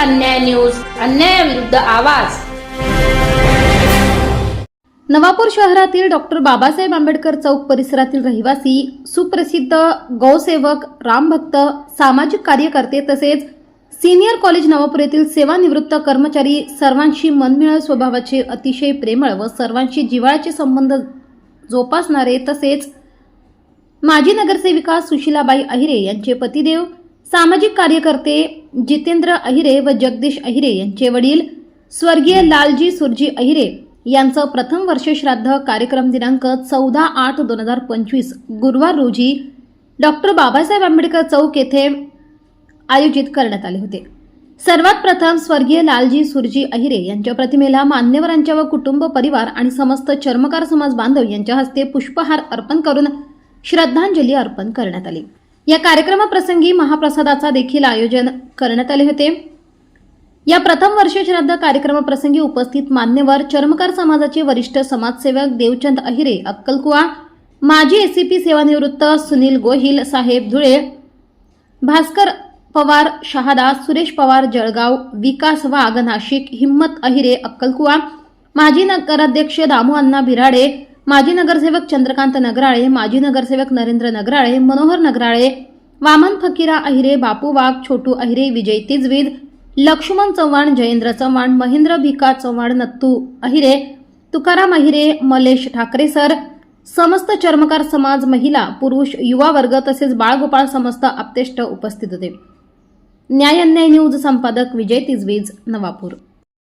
अन्याय न्यूज अन्यायाविरुद्ध आवाज. नवापूर शहरातील डॉक्टर बाबासाहेब आंबेडकर चौक परिसरातील रहिवासी सुप्रसिद्ध गौसेवक रामभक्त सामाजिक कार्यकर्ते तसेच सिनियर कॉलेज नवापूर येथील सेवानिवृत्त कर्मचारी सर्वांशी मनमिळाव स्वभावाचे अतिशय प्रेमळ व सर्वांशी जिव्हाळ्याचे संबंध जोपासणारे तसेच माजी नगरसेविका सुशीलाबाई अहिरे यांचे पतिदेव सामाजिक कार्यकर्ते जितेंद्र अहिरे व जगदीश अहिरे यांचे वडील स्वर्गीय लालजी सुरजी अहिरे यांचं प्रथम वर्ष श्राद्ध कार्यक्रम दिनांक चौदा आठ दोन हजार पंचवीस गुरुवार रोजी डॉक्टर बाबासाहेब आंबेडकर चौक येथे आयोजित करण्यात आले होते. सर्वात प्रथम स्वर्गीय लालजी सुरजी अहिरे यांच्या प्रतिमेला मान्यवरांच्या व कुटुंब परिवार आणि समस्त चर्मकार समाज बांधव यांच्या हस्ते पुष्पहार अर्पण करून श्रद्धांजली अर्पण करण्यात आली. या कार्यक्रमाप्रसंगी महाप्रसादाचा देखील आयोजन करण्यात आले होते. या प्रथम वर्ष श्राद्ध कार्यक्रमाप्रसंगी उपस्थित मान्यवर चर्मकार समाजाचे वरिष्ठ समाजसेवक देवचंद अहिरे अक्कलकुवा माजी एसीपी सेवानिवृत्त सुनील गोहिल साहेब धुळे भास्कर पवार शहादा सुरेश पवार जळगाव विकास वाघ नाशिक हिम्मत अहिरे अक्कलकुवा माजी नगराध्यक्ष दामू अण्णा बिराडे माजी नगरसेवक चंद्रकांत नगराळे माजी नगरसेवक नरेंद्र नगराळे मनोहर नगराळे वामन फकीरा अहिरे बापू वाघ छोटू अहिरे विजय तिजवीद लक्ष्मण चव्हाण जयेंद्र चव्हाण महेंद्र भिका चव्हाण नत्तू अहिरे तुकाराम अहिरे मलेश ठाकरे सर समस्त चर्मकार समाज महिला पुरुष युवा वर्ग तसेच बाळगोपाळ समस्त आप्तेष्ट उपस्थित होते. न्याय अन्याय न्यूज संपादक विजय तिजवीज नवापूर.